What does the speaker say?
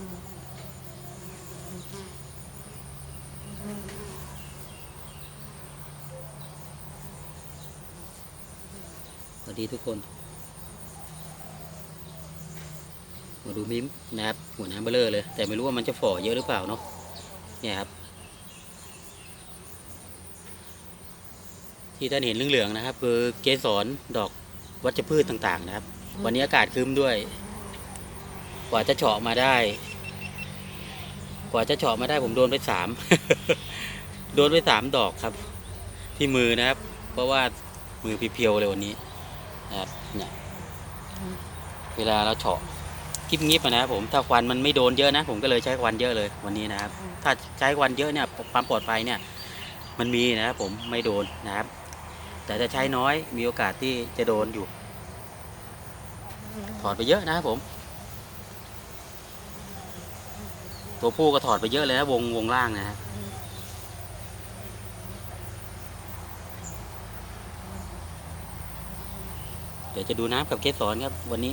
สวัสดีทุกคน มาดูมิมนะครับหัวน้ำเบลเลอร์เลย แต่ไม่รู้ว่ามันจะฝ่อเยอะหรือเปล่าเนาะเนี่ยครับ ที่ท่านเห็นเหลืองๆนะครับ คือเกสรดอกวัชพืชต่างๆ นะครับ วันนี้อากาศคืมด้วย กว่าจะเฉาะมาได้ กว่าจะเฉาะมาได้ผมโดนไปสามโดนไปสามดอกครับ ที่มือนะครับ เพราะว่ามือเพียวๆเลยวันนี้นะครับเนี่ยเวลาเราเฉาะกิบงิบนะครับผมถ้าควันมันไม่โดนเยอะนะ ผมก็เลยใช้ควันเยอะเลยวันนี้นะครับ ถ้าใช้ควันเยอะเนี่ยความปลอดภัยเนี่ย มันมีนะครับผมไม่โดนนะครับ แต่ถ้าใช้น้อยมีโอกาสที่จะโดนอยู่ถอดไปเยอะนะครับผม ตัวผู้ก็ถอดไปเยอะเลยนะวงวงล่างนะครับเดี๋ยวจะดูน้ำกับเกสรครับวันนี้